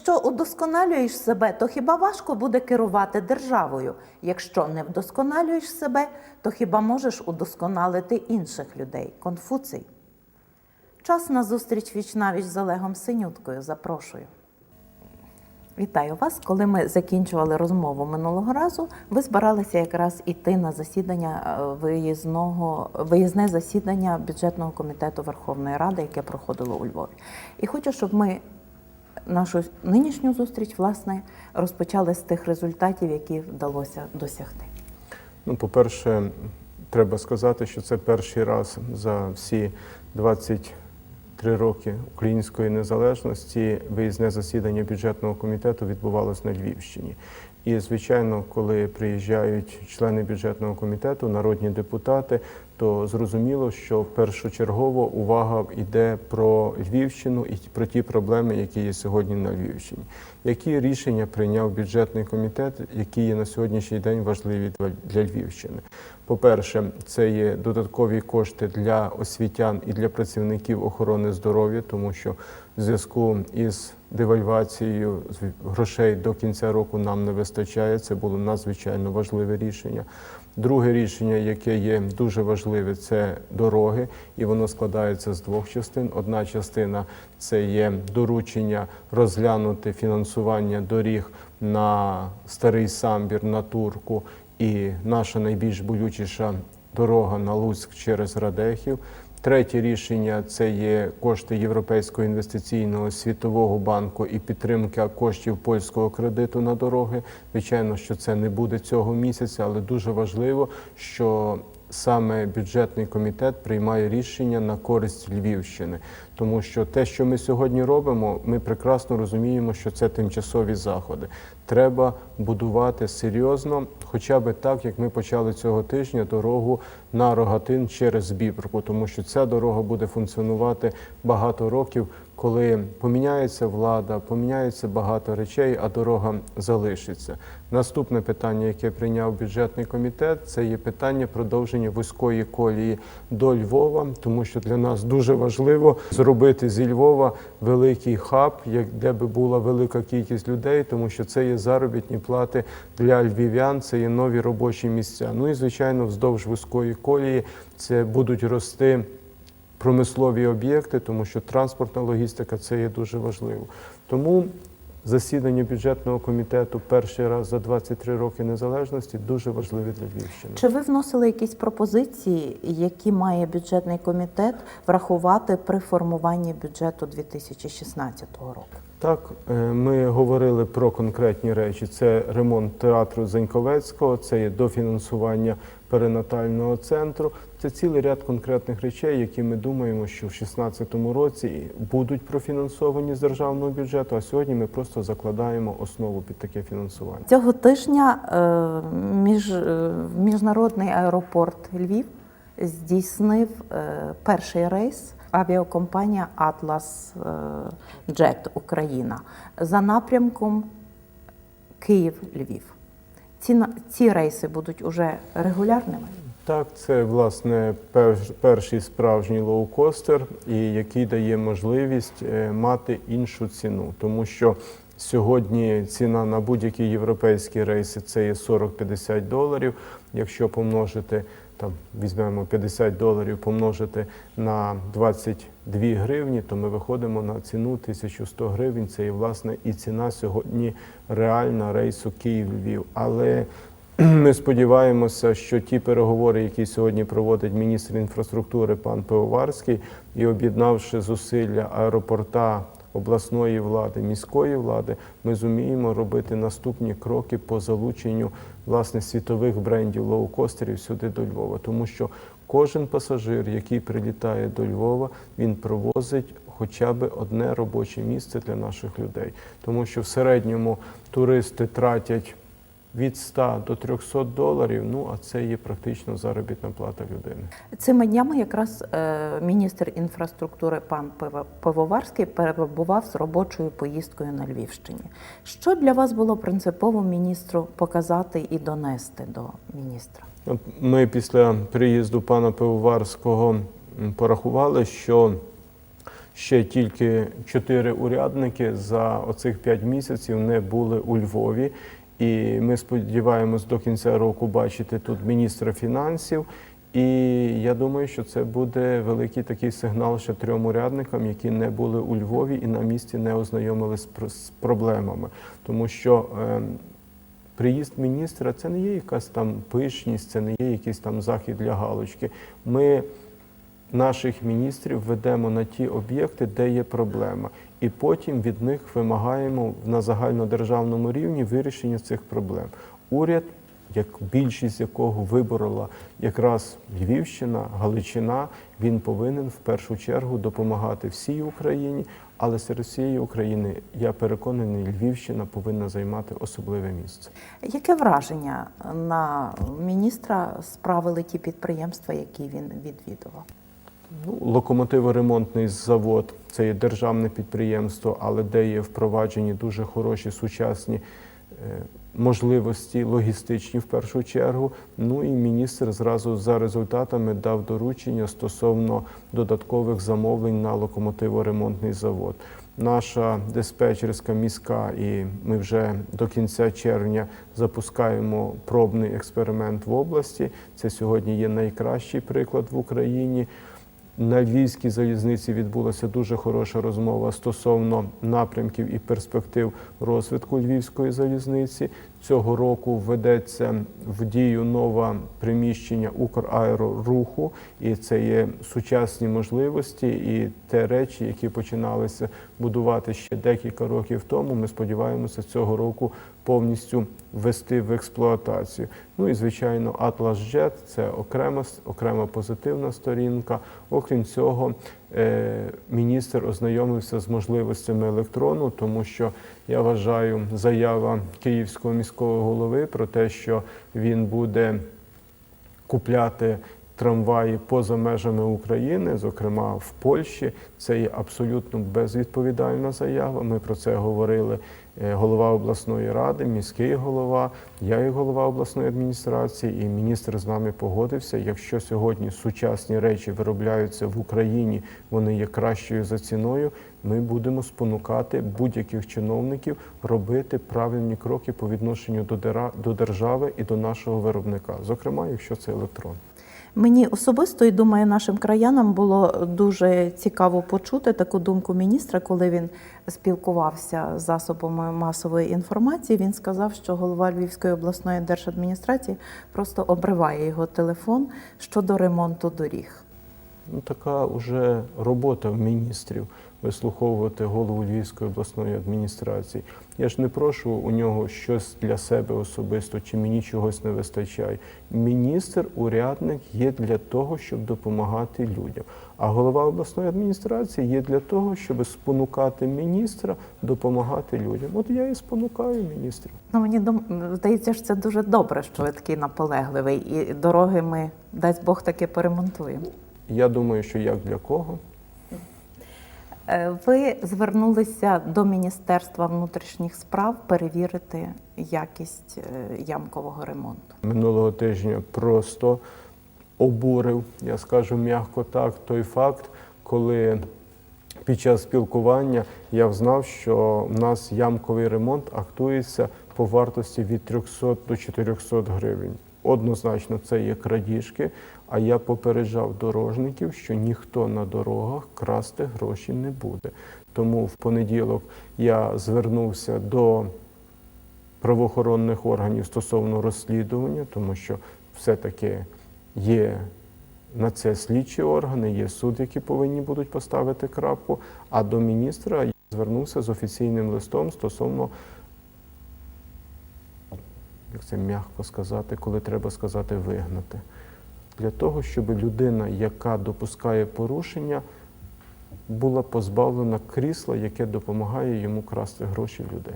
Якщо удосконалюєш себе, то хіба важко буде керувати державою? Якщо не вдосконалюєш себе, то хіба можеш удосконалити інших людей? Конфуцій. Час на зустріч вічнавіч з Олегом Синюткою. Запрошую. Вітаю вас. Коли ми закінчували розмову минулого разу, ви збиралися якраз іти на засідання е, виїзного виїзне засідання бюджетного комітету Верховної Ради, яке проходило у Львові. І хочу, щоб ми нашу нинішню зустріч власне розпочали з тих результатів, які вдалося досягти. Ну, по-перше, треба сказати, що це перший раз за всі 23 роки української незалежності виїзне засідання бюджетного комітету відбувалось на Львівщині. І, звичайно, коли приїжджають члени бюджетного комітету, народні депутати, то зрозуміло, що першочергово увага йде про Львівщину і про ті проблеми, які є сьогодні на Львівщині. Які рішення прийняв бюджетний комітет, які є на сьогоднішній день важливі для- Львівщини? По-перше, це є додаткові кошти для освітян і для працівників охорони здоров'я, тому що в зв'язку із девальвацією грошей до кінця року нам не вистачає. Це було надзвичайно важливе рішення. Друге рішення, яке є дуже важливе, це дороги, і воно складається з двох частин. Одна частина це є доручення розглянути фінансування доріг на старий самбір, на турку і наша найбільш болючіша дорога на Луцьк через Радехів. Третє рішення це є кошти Європейського інвестиційного світового банку і підтримка коштів польського кредиту на дороги. Звичайно, що це не буде цього місяця, але дуже важливо, що саме бюджетний комітет приймає рішення на користь Львівщини, тому що те, що ми сьогодні робимо, ми прекрасно розуміємо, що це тимчасові заходи. Треба будувати серйозно, хоча б так, як ми почали цього тижня, дорогу на Рогатин через Бібрку, тому що ця дорога буде функціонувати багато років. Коли поміняється влада, поміняється багато речей, а дорога залишиться. Наступне питання, яке прийняв бюджетний комітет, це є питання продовження вузької колії до Львова, тому що для нас дуже важливо зробити зі Львова великий хаб, де би була велика кількість людей, тому що це є заробітні плати для львів'ян, це є нові робочі місця. Ну і звичайно, вздовж вузької колії це будуть рости промислові об'єкти, тому що транспортна логістика це є дуже важливо. Тому засідання бюджетного комітету перший раз за 23 роки незалежності дуже важливе для Львівщини. Чи ви вносили якісь пропозиції, які має бюджетний комітет врахувати при формуванні бюджету 2016 року? Так, е, ми говорили про конкретні речі. Це ремонт театру Заньковецького, це є дофінансування перинатального центру. Це цілий ряд конкретних речей, які ми думаємо, що в 2016 році будуть профінансовані з державного бюджету. А сьогодні ми просто закладаємо основу під таке фінансування. Цього тижня е, між, е, міжнародний аеропорт Львів здійснив е, перший рейс авіакомпанія Атлас Джет Україна за напрямком Київ-Львів. Ці, ці рейси будуть уже регулярними. Так, це власне перший справжній лоукостер, і який дає можливість е, мати іншу ціну, тому що сьогодні ціна на будь-які європейські рейси це є 40-50 доларів. Якщо помножити там, візьмемо 50 доларів, помножити на 22 гривні, то ми виходимо на ціну 1100 гривень. Це є власне і ціна сьогодні реальна рейсу Київ-Львів. Але ми сподіваємося, що ті переговори, які сьогодні проводить міністр інфраструктури пан Пивоварський, і об'єднавши зусилля аеропорта обласної влади, міської влади, ми зуміємо робити наступні кроки по залученню власне світових брендів лоукостерів сюди до Львова, тому що кожен пасажир, який прилітає до Львова, він провозить хоча б одне робоче місце для наших людей, тому що в середньому туристи тратять від 100 до 300 доларів. Ну а це є практично заробітна плата людини. Цими днями якраз е, міністр інфраструктури пан Пивоварський перебував з робочою поїздкою на Львівщині. Що для вас було принципово міністру показати і донести до міністра? Ми після приїзду пана Пивоварського порахували, що ще тільки чотири урядники за оцих п'ять місяців не були у Львові. І ми сподіваємось до кінця року бачити тут міністра фінансів. І я думаю, що це буде великий такий сигнал ще трьом урядникам, які не були у Львові і на місці не ознайомились з з проблемами. Тому що е, приїзд міністра це не є якась там пишність, це не є якийсь там захід для галочки. Ми наших міністрів ведемо на ті об'єкти, де є проблема, і потім від них вимагаємо на загальнодержавному рівні вирішення цих проблем. Уряд, як більшість якого виборола якраз Львівщина, Галичина, він повинен в першу чергу допомагати всій Україні. Але серед всієї України я переконаний, Львівщина повинна займати особливе місце. Яке враження на міністра справили ті підприємства, які він відвідував? Ну, локомотиворемонтний завод це є державне підприємство, але де є впроваджені дуже хороші сучасні е, можливості, логістичні в першу чергу. Ну і міністр зразу за результатами дав доручення стосовно додаткових замовлень на локомотиворемонтний завод. Наша диспетчерська міська, і ми вже до кінця червня запускаємо пробний експеримент в області. Це сьогодні є найкращий приклад в Україні. На Львівській залізниці відбулася дуже хороша розмова стосовно напрямків і перспектив розвитку Львівської залізниці. Цього року введеться в дію нове приміщення Украероруху, і це є сучасні можливості і те речі, які починалися будувати ще декілька років тому. Ми сподіваємося цього року повністю ввести в експлуатацію. Ну і звичайно, Atlas Jet – це окрема окрема позитивна сторінка. Окрім цього, міністр ознайомився з можливостями електрону, тому що я вважаю, заява київського міського голови про те, що він буде купляти трамваї поза межами України, зокрема в Польщі. Це є абсолютно безвідповідальна заява. Ми про це говорили. е, Голова обласної ради, міський голова, я як голова обласної адміністрації, і міністр з нами погодився. Якщо сьогодні сучасні речі виробляються в Україні, вони є кращою за ціною. Ми будемо спонукати будь-яких чиновників робити правильні кроки по відношенню до держави і до нашого виробника, зокрема, якщо це електрон. Мені особисто і думаю, нашим краянам було дуже цікаво почути таку думку міністра, коли він спілкувався з засобами масової інформації. Він сказав, що голова Львівської обласної держадміністрації просто обриває його телефон щодо ремонту доріг. Ну, така вже робота в міністрів вислуховувати голову Львівської обласної адміністрації. Я ж не прошу у нього щось для себе особисто, чи мені чогось не вистачає. Міністр, урядник є для того, щоб допомагати людям. А голова обласної адміністрації є для того, щоб спонукати міністра допомагати людям. От я і спонукаю міністра. Ну мені здається, що це дуже добре, що ви такий наполегливий, і дороги ми дасть Бог таки поремонтуємо. Я думаю, що як для кого. Е, Ви звернулися до Міністерства внутрішніх справ перевірити якість е, ямкового ремонту. минулого тижня просто обурив, я скажу м'яко так, той факт, коли під час спілкування я взнав, що в нас ямковий ремонт актується по вартості від 300 до 400 гривень. Однозначно, це є крадіжки. А я попереджав дорожників, що ніхто на дорогах красти гроші не буде. Тому в понеділок я звернувся до правоохоронних органів стосовно розслідування, тому що все-таки є на це слідчі органи, є суд, які повинні будуть поставити крапку. А до міністра я звернувся з офіційним листом стосовно, як це м'яко сказати, коли треба сказати вигнати. Для того, щоб людина, яка допускає порушення, була позбавлена крісла, яке допомагає йому красти гроші в людей.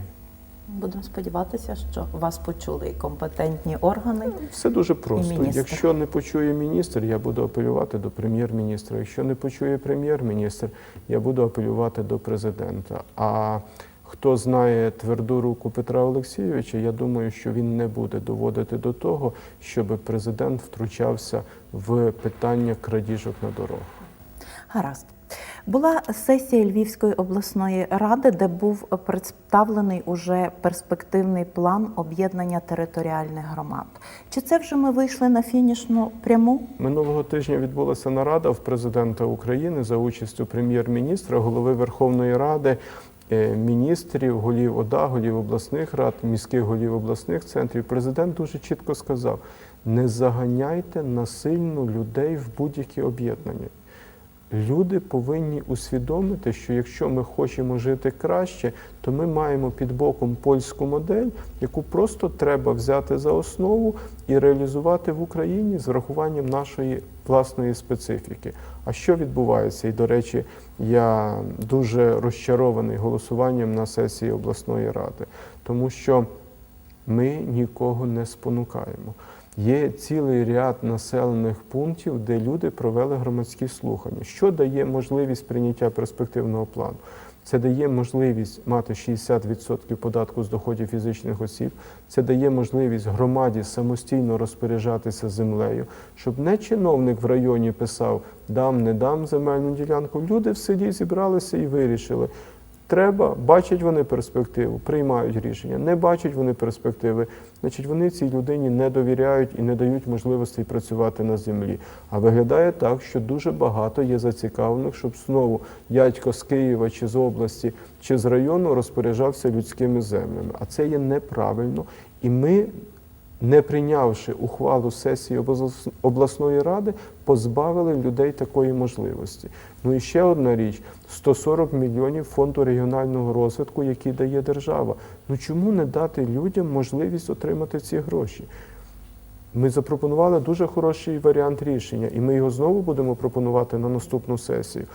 Будемо сподіватися, що вас почули і компетентні органи. Все дуже просто. міністр. Якщо не почує міністр, я буду апелювати до прем'єр-міністра. Якщо не почує прем'єр-міністр, я буду апелювати до президента. А хто знає тверду руку Петра Олексійовича, я думаю, що він не буде доводити до того, щоб президент втручався в питання крадіжок на дорогах. Гаразд. Була сесія Львівської обласної ради, де був представлений уже перспективний план об'єднання територіальних громад. Чи це вже ми вийшли на фінішну пряму? Минулого тижня відбулася нарада в президента України за участю прем'єр-міністра, голови Верховної Ради, міністрів, голів ОДА, голів обласних рад, міських голів обласних центрів. Президент дуже чітко сказав: не заганяйте насильно людей в будь-які об'єднання. Люди повинні усвідомити, що якщо ми хочемо жити краще, то ми маємо під боком польську модель, яку просто треба взяти за основу і реалізувати в Україні з врахуванням нашої власної специфіки. А що відбувається? І до речі, я дуже розчарований голосуванням на сесії обласної ради, тому що ми нікого не спонукаємо. Є цілий ряд населених пунктів, де люди провели громадські слухання. Що дає можливість прийняття перспективного плану? Це дає можливість мати 60% податку з доходів фізичних осіб. Це дає можливість громаді самостійно розпоряджатися землею, щоб не чиновник в районі писав дам, не дам земельну ділянку. Люди в селі зібралися і вирішили. Треба, бачать вони перспективу, приймають рішення. Не бачать вони перспективи, значить вони цій людині не довіряють і не дають можливості працювати на землі. А виглядає так, що дуже багато є зацікавлених, щоб знову дядько з Києва чи з області чи з району розпоряджався людськими землями. А це є неправильно. І ми не прийнявши ухвалу сесії обласної ради, позбавили людей такої можливості. Ну і ще одна річ: 140 мільйонів фонду регіонального розвитку, який дає держава. Ну чому не дати людям можливість отримати ці гроші? Ми запропонували дуже хороший варіант рішення, і ми його знову будемо пропонувати на наступну сесію.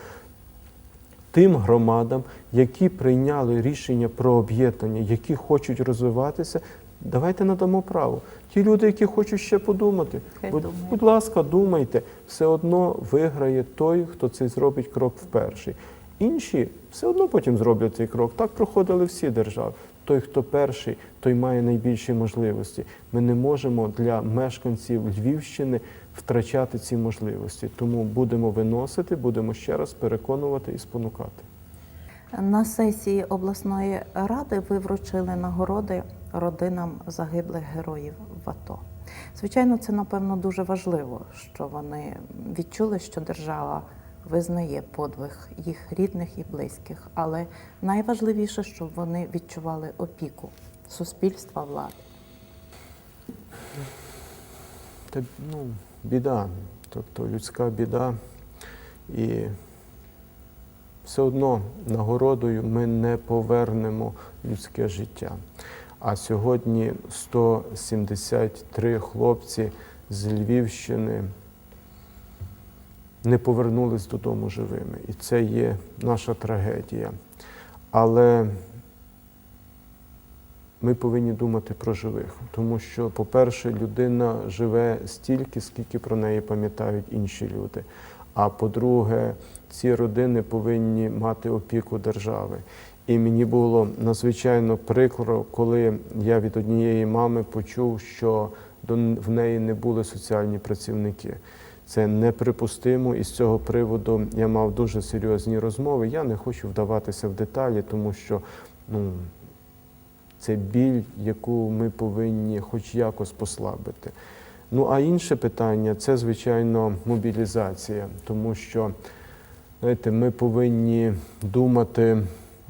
Тим громадам, які прийняли рішення про об'єднання, які хочуть розвиватися, давайте надамо право. Ті люди, які хочуть ще подумати, Хай будь, будь ласка, думайте, все одно виграє той, хто цей зробить крок вперший. Інші все одно потім зроблять цей крок. Так проходили всі держави. Той, хто перший, той має найбільші можливості. Ми не можемо для мешканців Львівщини втрачати ці можливості. Тому будемо виносити, будемо ще раз переконувати і спонукати. На сесії обласної ради ви вручили нагороди родинам загиблих героїв в АТО. Звичайно, це напевно дуже важливо, що вони відчули, що держава визнає подвиг їх рідних і близьких, але найважливіше, щоб вони відчували опіку суспільства влади. Та ну, біда, тобто людська біда. І все одно нагородою ми не повернемо людське життя. А сьогодні 173 хлопці з Львівщини не повернулись додому живими. І це є наша трагедія. Але ми повинні думати про живих, тому що, по-перше, людина живе стільки, скільки про неї пам'ятають інші люди. А по-друге, ці родини повинні мати опіку держави. І мені було надзвичайно прикро, коли я від однієї мами почув, що в неї не були соціальні працівники. Це неприпустимо, і з цього приводу я мав дуже серйозні розмови. Я не хочу вдаватися в деталі, тому що ну, це біль, яку ми повинні хоч якось послабити. Ну а інше питання це, звичайно, мобілізація, тому що знаєте, ми повинні думати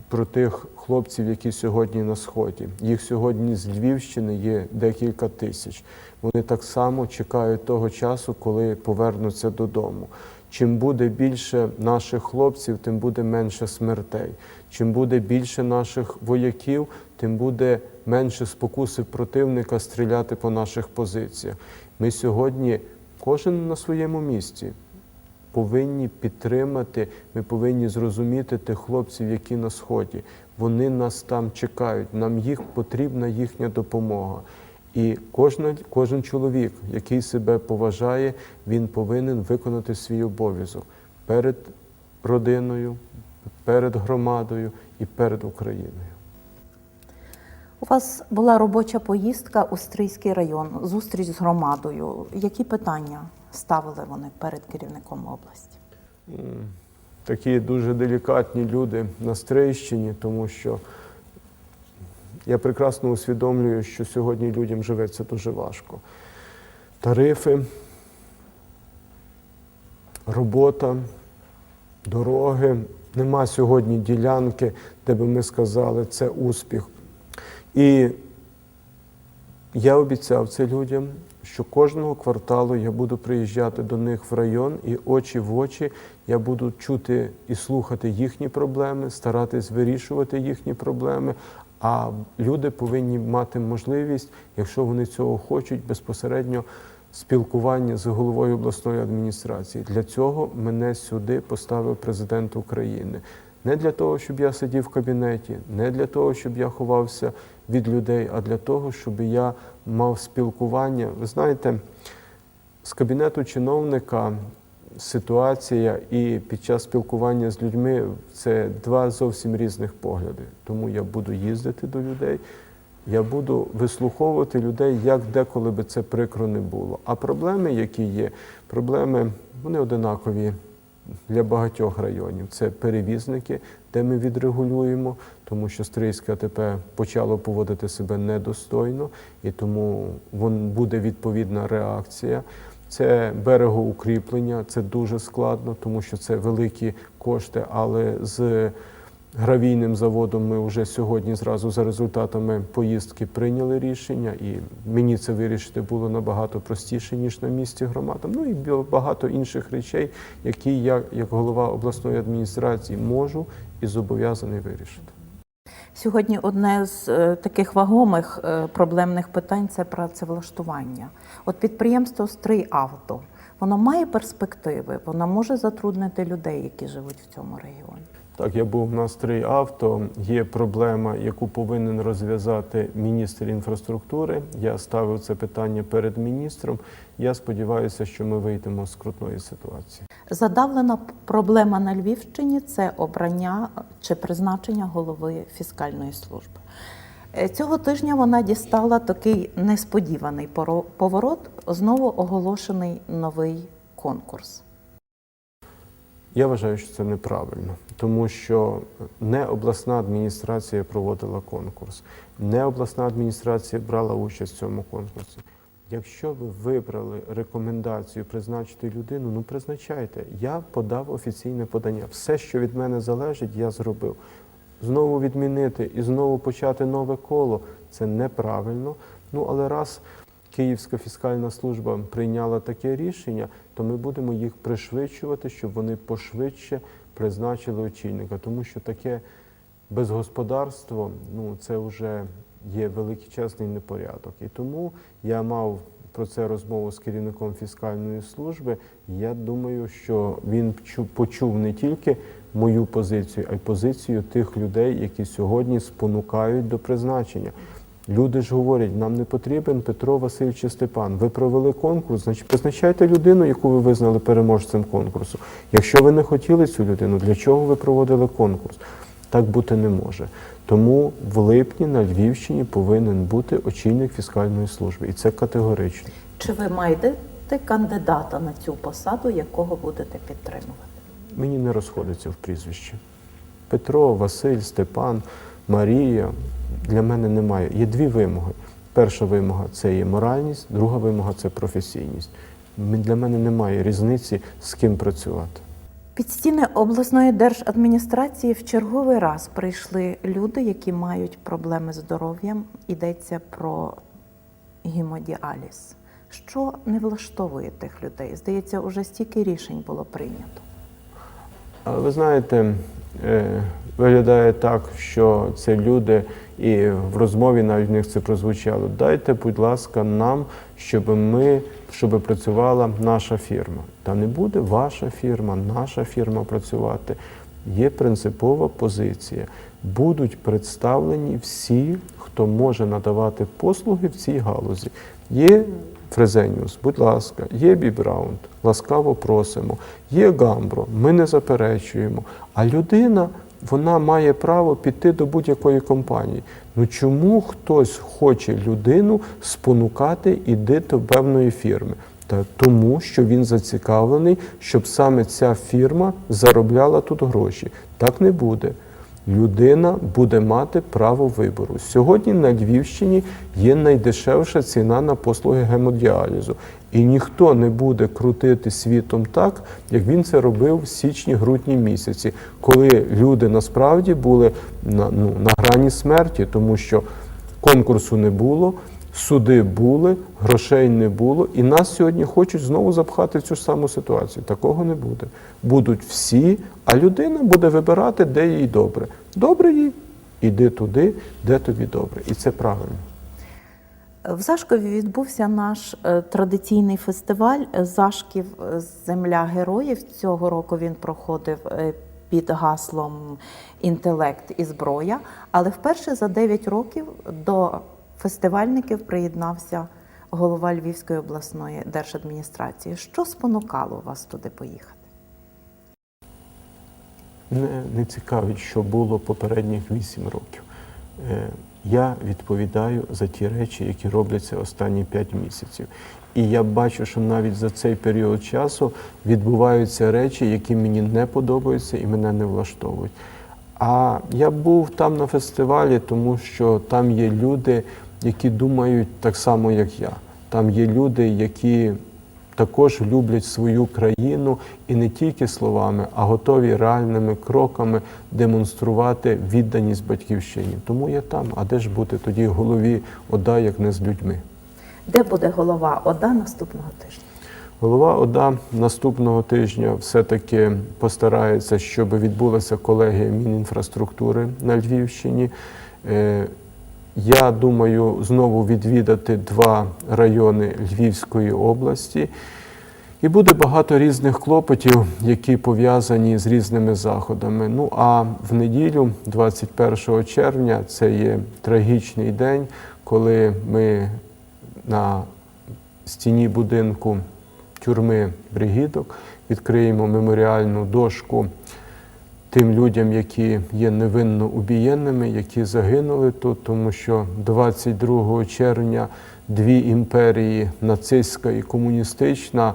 про тих хлопців, які сьогодні на сході. Їх сьогодні з Львівщини є декілька тисяч. Вони так само чекають того часу, коли повернуться додому. Чим буде більше наших хлопців, тим буде менше смертей. Чим буде більше наших вояків, тим буде менше спокуси противника стріляти по наших позиціях. Ми сьогодні, кожен на своєму місці, повинні підтримати, ми повинні зрозуміти тих хлопців, які на сході. Вони нас там чекають, нам їх потрібна їхня допомога. І кожна, кожен чоловік, який себе поважає, він повинен виконати свій обов'язок перед родиною, перед громадою і перед Україною. У вас була робоча поїздка у Стрийський район, зустріч з громадою. Які питання ставили вони перед керівником області? Такі дуже делікатні люди на Стрийщині, тому що я прекрасно усвідомлюю, що сьогодні людям живеться дуже важко. Тарифи, робота, дороги. Нема сьогодні ділянки, де би ми сказали, це успіх. І я обіцяв це людям, що кожного кварталу я буду приїжджати до них в район і очі в очі я буду чути і слухати їхні проблеми, старатись вирішувати їхні проблеми. А люди повинні мати можливість, якщо вони цього хочуть, безпосередньо спілкування з головою обласної адміністрації. Для цього мене сюди поставив президент України. Не для того, щоб я сидів в кабінеті, не для того, щоб я ховався від людей, а для того, щоб я мав спілкування. Ви знаєте, з кабінету чиновника ситуація і під час спілкування з людьми це два зовсім різних погляди. Тому я буду їздити до людей, я буду вислуховувати людей, як деколи би це прикро не було. А проблеми, які є, проблеми вони одинакові для багатьох районів. Це перевізники, де ми відрегулюємо, тому що Стрийське АТП почало поводити себе недостойно, і тому вон буде відповідна реакція. Це берегоукріплення, це дуже складно, тому що це великі кошти, але з гравійним заводом ми вже сьогодні зразу за результатами поїздки прийняли рішення, і мені це вирішити було набагато простіше, ніж на місці громадам. Ну і багато інших речей, які я, як голова обласної адміністрації, можу і зобов'язаний вирішити. Сьогодні одне з е, таких вагомих е, проблемних питань це працевлаштування. От підприємство «Стрийавто», воно має перспективи, воно може затруднити людей, які живуть в цьому регіоні. Так, я був на стрій авто. Є проблема, яку повинен розв'язати міністр інфраструктури. Я ставив це питання перед міністром. Я сподіваюся, що ми вийдемо з крутної ситуації. Задавлена проблема на Львівщині це обрання чи призначення голови фіскальної служби. Е, Цього тижня вона дістала такий несподіваний поворот. Знову оголошений новий конкурс. Я вважаю, що це неправильно, тому що не обласна адміністрація проводила конкурс, не обласна адміністрація брала участь в цьому конкурсі. Якщо ви вибрали рекомендацію призначити людину, ну призначайте. Я подав офіційне подання. Все, що від мене залежить, я зробив. Знову відмінити і знову почати нове коло це неправильно. Ну але раз Київська фіскальна служба прийняла таке рішення, то ми будемо їх пришвидшувати, щоб вони пошвидше призначили очільника, тому що таке безгосподарство ну це вже є величезний непорядок. І тому я мав про це розмову з керівником фіскальної служби. Я думаю, що він почув не тільки мою позицію, а й позицію тих людей, які сьогодні спонукають до призначення. Люди ж говорять, нам не потрібен Петро Василь чи Степан. Ви провели конкурс, значить призначайте людину, яку ви визнали переможцем конкурсу. Якщо ви не хотіли цю людину, для чого ви проводили конкурс? Так бути не може. Тому в липні на Львівщині повинен бути очільник фіскальної служби, і це категорично. Чи ви маєте кандидата на цю посаду, якого будете підтримувати? Мені не розходиться в прізвищі. Петро, Василь, Степан, Марія для мене немає. Є дві вимоги. Перша вимога це є моральність, друга вимога це професійність. Для мене немає різниці, з ким працювати. Під стіни обласної держадміністрації в черговий раз прийшли люди, які мають проблеми з здоров'ям. Йдеться про гемодіаліз. Що не влаштовує тих людей? Здається, уже стільки рішень було прийнято. Але ви знаєте, е, виглядає так, що це люди, і в розмові навіть в них це прозвучало. Дайте, будь ласка, нам, щоб ми, щоб працювала наша фірма. Та не буде ваша фірма, наша фірма працювати. Є принципова позиція. Будуть представлені всі, хто може надавати послуги в цій галузі. Є Фрезеніус, будь ласка, є Бібраунд, ласкаво просимо, є Гамбро, ми не заперечуємо. А людина, вона має право піти до будь-якої компанії. Ну чому хтось хоче людину спонукати іди до певної фірми? Та тому, що він зацікавлений, щоб саме ця фірма заробляла тут гроші. Так не буде. Людина буде мати право вибору. Сьогодні на Львівщині є найдешевша ціна на послуги гемодіалізу. І ніхто не буде крутити світом так, як він це робив в січні-грудні місяці, коли люди насправді були на, ну, на грані смерті, тому що конкурсу не було, суди були, грошей не було, і нас сьогодні хочуть знову запхати в цю ж саму ситуацію. Такого не буде. Будуть всі, а людина буде вибирати, де їй добре. Добре їй, іди туди, де тобі добре. І це правильно. В Зашкові відбувся наш е, традиційний фестиваль Зашків е, Земля героїв. Цього року він проходив е, під гаслом Інтелект і зброя. Але вперше за 9 років до фестивальників приєднався голова Львівської обласної держадміністрації. Що спонукало вас туди поїхати? Не, не цікавить, що було попередніх 8 років. Е, Я відповідаю за ті речі, які робляться останні 5 місяців. І я бачу, що навіть за цей період часу відбуваються речі, які мені не подобаються і мене не влаштовують. А я був там на фестивалі, тому що там є люди, які думають так само, як я. Там є люди, які також люблять свою країну і не тільки словами, а готові реальними кроками демонструвати відданість батьківщині. Тому я там. А де ж бути тоді голові ОДА, як не з людьми? Де буде голова ОДА наступного тижня? Голова ОДА наступного тижня все-таки постарається, щоб відбулася колегія Мінінфраструктури на Львівщині. Я думаю знову відвідати два райони Львівської області. І буде багато різних клопотів, які пов'язані з різними заходами. Ну а в неділю, 21 червня, це є трагічний день, коли ми на стіні будинку тюрми Бригідок відкриємо меморіальну дошку тим людям, які є невинно убієнними, які загинули тут, тому що 22 червня дві імперії, нацистська і комуністична,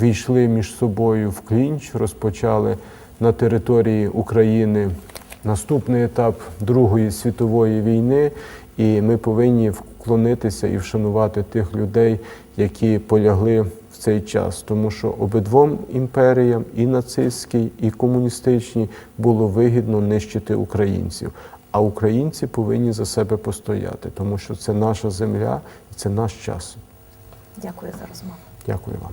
війшли між собою в клінч, розпочали на території України наступний етап Другої світової війни, і ми повинні вклонитися і вшанувати тих людей, які полягли в цей час, тому що обидвом імперіям, і нацистській, і комуністичній, було вигідно нищити українців. А українці повинні за себе постояти, тому що це наша земля і це наш час. Дякую за розмову. Дякую вам.